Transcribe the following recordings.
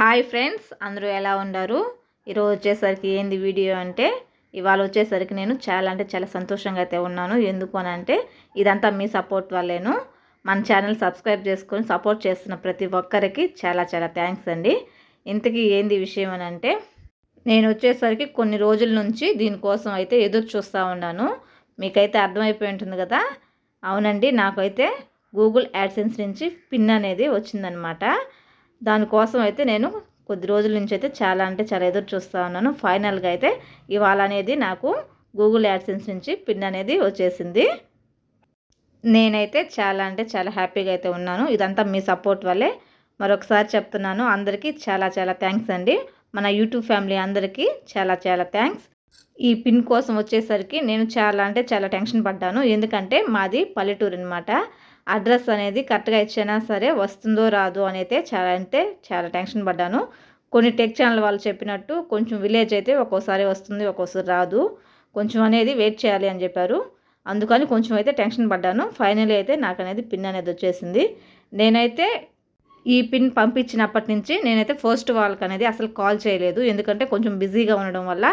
Hi friends అందరూ ఎలా ఉన్నారు? ఈరోజు వచ్చేసరికి ఏంది వీడియో అంటే ఇవాళ వచ్చేసరికి నేను చాలా అంటే చాలా సంతోషంగా అయితే ఉన్నాను. ఎందుకు అని అంటే ఇదంతా మీ సపోర్ట్ వల్లేను. మన ఛానల్ సబ్స్క్రైబ్ చేసుకొని సపోర్ట్ చేస్తున్న ప్రతి ఒక్కరికి చాలా చాలా థ్యాంక్స్ అండి. ఇంతకీ ఏంది విషయం అని అంటే నేను వచ్చేసరికి కొన్ని రోజుల నుంచి దీనికోసం అయితే ఎదురు చూస్తూ ఉన్నాను. మీకైతే అర్థమైపోయి ఉంటుంది కదా? అవునండి నాకైతే గూగుల్ యాడ్సెన్స్ నుంచి పిన్ అనేది వచ్చిందనమాట దానికోసం అయితే నేను కొద్ది రోజుల నుంచి అయితే చాలా అంటే చాలా ఎదురు చూస్తూ ఉన్నాను. ఫైనల్గా అయితే ఇవాళ అనేది నాకు గూగుల్ యాడ్సెన్స్ నుంచి పిన్ అనేది వచ్చేసింది. నేనైతే చాలా అంటే చాలా హ్యాపీగా అయితే ఉన్నాను. ఇదంతా మీ సపోర్ట్ వల్లే మరొకసారి చెప్తున్నాను. అందరికీ చాలా చాలా థ్యాంక్స్ అండి. మన యూట్యూబ్ ఫ్యామిలీ అందరికీ చాలా చాలా థ్యాంక్స్ ఈ పిన్ కోసం వచ్చేసరికి నేను చాలా అంటే చాలా టెన్షన్ పడ్డాను. ఎందుకంటే మాది పల్లెటూరు అనమాట అడ్రస్ అనేది కరెక్ట్గా ఇచ్చినా సరే వస్తుందో రాదో అయితే చాలా అంటే చాలా టెన్షన్ పడ్డాను. కొన్ని టెక్ ఛానల్ వాళ్ళు చెప్పినట్టు కొంచెం విలేజ్ అయితే ఒక్కోసారి వస్తుంది ఒక్కోసారి రాదు. కొంచెం అనేది వెయిట్ చేయాలి అని చెప్పారు. అందుకని కొంచెం అయితే టెన్షన్ పడ్డాను. ఫైనల్ అయితే నాకు అనేది పిన్ అనేది వచ్చేసింది. నేనైతే ఈ పిన్ పంపించినప్పటి నుంచి నేనైతే ఫస్ట్ వాళ్ళకి అనేది అసలు కాల్ చేయలేదు. ఎందుకంటే కొంచెం బిజీగా ఉండడం వల్ల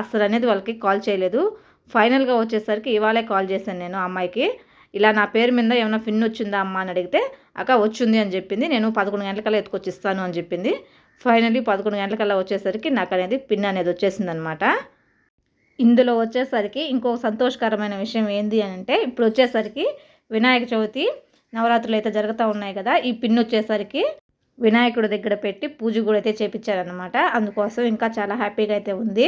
అసలు అనేది వాళ్ళకి కాల్ చేయలేదు. ఫైనల్గా వచ్చేసరికి ఇవాళే కాల్ చేశాను నేను అమ్మాయికి. ఇలా నా పేరు మీద ఏమైనా పిన్ వచ్చిందా అమ్మ అని అడిగితే అక్క వచ్చింది అని చెప్పింది. నేను పదకొండు గంటలకల్లా ఎత్తుకొచ్చిస్తాను అని చెప్పింది. ఫైనలీ పదకొండు గంటలకల్లా వచ్చేసరికి నాకు అనేది పిన్ అనేది వచ్చేసింది అనమాట ఇందులో వచ్చేసరికి ఇంకో సంతోషకరమైన విషయం ఏంది అని అంటే ఇప్పుడు వచ్చేసరికి వినాయక చవితి నవరాత్రులు అయితే జరుగుతూ ఉన్నాయి కదా ఈ పిన్ వచ్చేసరికి వినాయకుడి దగ్గర పెట్టి పూజ కూడా అయితే చేపించారనమాట అందుకోసం ఇంకా చాలా హ్యాపీగా అయితే ఉంది.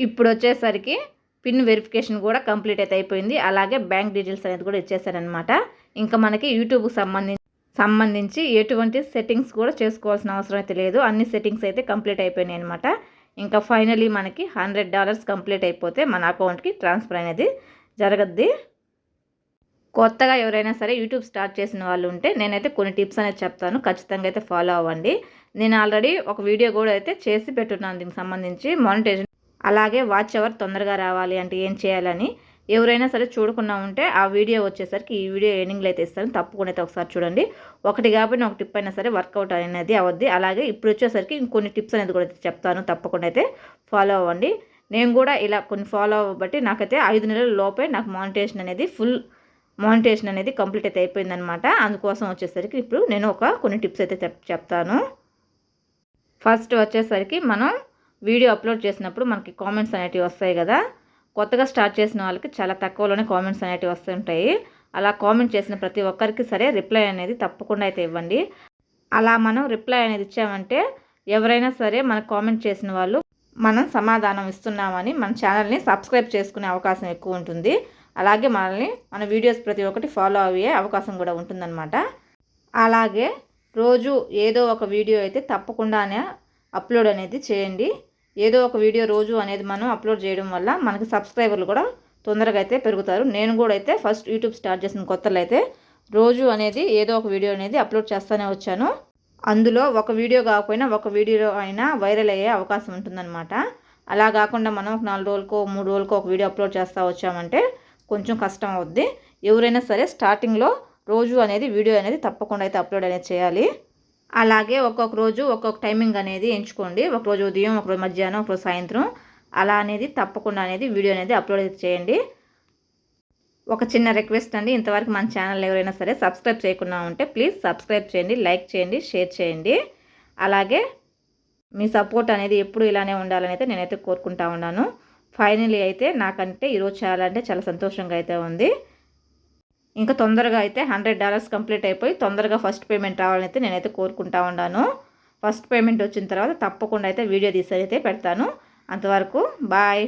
ఇప్పుడు వచ్చేసరికి పిన్ వెరిఫికేషన్ కూడా కంప్లీట్ అయితే అయిపోయింది. అలాగే బ్యాంక్ డీటెయిల్స్ అనేది కూడా ఇచ్చేసారనమాట ఇంకా మనకి యూట్యూబ్కి సంబంధించి సంబంధించి ఎటువంటి సెట్టింగ్స్ కూడా చేసుకోవాల్సిన అవసరం అయితే లేదు. అన్ని సెట్టింగ్స్ అయితే కంప్లీట్ అయిపోయినాయి అనమాట ఇంకా ఫైనలీ మనకి హండ్రెడ్ డాలర్స్ కంప్లీట్ అయిపోతే మన అకౌంట్కి ట్రాన్స్ఫర్ అనేది జరగద్ది. కొత్తగా ఎవరైనా సరే యూట్యూబ్ స్టార్ట్ చేసిన వాళ్ళు ఉంటే నేనైతే కొన్ని టిప్స్ అనేది చెప్తాను. ఖచ్చితంగా అయితే ఫాలో అవ్వండి. నేను ఆల్రెడీ ఒక వీడియో కూడా అయితే చేసి పెట్టున్నాను దీనికి సంబంధించి. మానిటైజేషన్ అలాగే వాచ్ అవర్ తొందరగా రావాలి అంటే ఏం చేయాలని ఎవరైనా సరే చూడకుండా ఉంటే ఆ వీడియో వచ్చేసరికి ఈ వీడియో ఎండింగ్లో అయితే ఇస్తాను. తప్పకుండా అయితే ఒకసారి చూడండి. ఒకటి కాబట్టి ఒక టిప్ అయినా సరే వర్కౌట్ అనేది అవద్ది. అలాగే ఇప్పుడు వచ్చేసరికి ఇంకొన్ని టిప్స్ అనేది కూడా చెప్తాను. తప్పకుండా అయితే ఫాలో అవ్వండి. నేను కూడా ఇలా కొన్ని ఫాలో అవ్వబట్టి నాకైతే ఐదు నెలల లోపే నాకు మానిటేషన్ అనేది ఫుల్ మానిటేషన్ అనేది కంప్లీట్ అయితే అయిపోయిందనమాట అందుకోసం వచ్చేసరికి ఇప్పుడు నేను ఒక కొన్ని టిప్స్ అయితే చెప్తాను. ఫస్ట్ వచ్చేసరికి మనం వీడియో అప్లోడ్ చేసినప్పుడు మనకి కామెంట్స్ అనేటివి వస్తాయి కదా. కొత్తగా స్టార్ట్ చేసిన వాళ్ళకి చాలా తక్కువలోనే కామెంట్స్ అనేటివి వస్తుంటాయి అలా కామెంట్ చేసిన ప్రతి ఒక్కరికి సరే రిప్లై అనేది తప్పకుండా అయితే ఇవ్వండి. అలా మనం రిప్లై అనేది ఇచ్చామంటే ఎవరైనా సరే మనకు కామెంట్ చేసిన వాళ్ళు మనం సమాధానం ఇస్తున్నామని మన ఛానల్ని సబ్స్క్రైబ్ చేసుకునే అవకాశం ఎక్కువ ఉంటుంది. అలాగే మనల్ని మన వీడియోస్ ప్రతి ఒక్కటి ఫాలో అయ్యే అవకాశం కూడా ఉంటుందన్నమాట. అలాగే రోజు ఏదో ఒక వీడియో అయితే తప్పకుండానే అప్లోడ్ అనేది చేయండి. ఏదో ఒక వీడియో రోజు అనేది మనం అప్లోడ్ చేయడం వల్ల మనకి సబ్స్క్రైబర్లు కూడా తొందరగా అయితే పెరుగుతారు. నేను కూడా అయితే ఫస్ట్ యూట్యూబ్ స్టార్ట్ చేసిన కొత్తలో అయితే రోజు అనేది ఏదో ఒక వీడియో అనేది అప్లోడ్ చేస్తూనే వచ్చాను. అందులో ఒక వీడియో కాకపోయినా ఒక వీడియో అయినా వైరల్ అయ్యే అవకాశం ఉంటుందన్నమాట. అలా కాకుండా మనం ఒక నాలుగు రోజులకో మూడు రోజులకో ఒక వీడియో అప్లోడ్ చేస్తూ వచ్చామంటే కొంచెం కష్టం అవుద్ది. ఎవరైనా సరే స్టార్టింగ్లో రోజు అనేది వీడియో అనేది తప్పకుండా అయితే అప్లోడ్ అనేది చేయాలి. అలాగే ఒక్కొక్క రోజు ఒక్కొక్క టైమింగ్ అనేది ఎంచుకోండి. ఒకరోజు ఉదయం ఒకరోజు మధ్యాహ్నం ఒకరోజు సాయంత్రం. అలా అనేది తప్పకుండా అనేది వీడియో అనేది అప్లోడ్ చేయండి. ఒక చిన్న రిక్వెస్ట్ అండి. ఇంతవరకు మన ఛానల్ ఎవరైనా సరే సబ్స్క్రైబ్ చేయకుండా ఉంటే ప్లీజ్ సబ్స్క్రైబ్ చేయండి లైక్ చేయండి షేర్ చేయండి. అలాగే మీ సపోర్ట్ అనేది ఎప్పుడు ఇలానే ఉండాలని అయితే నేనైతే కోరుకుంటా ఉన్నాను. ఫైనలీ అయితే నాకంటే ఈరోజు చేయాలంటే చాలా సంతోషంగా అయితే ఉంది. ఇంకా తొందరగా అయితే హండ్రెడ్ డాలర్స్ కంప్లీట్ అయిపోయి తొందరగా ఫస్ట్ పేమెంట్ రావాలని అయితే నేనైతే కోరుకుంటా ఉన్నాను. ఫస్ట్ పేమెంట్ వచ్చిన తర్వాత తప్పకుండా అయితే వీడియో తీసి అయితే పెడతాను. అంతవరకు బాయ్.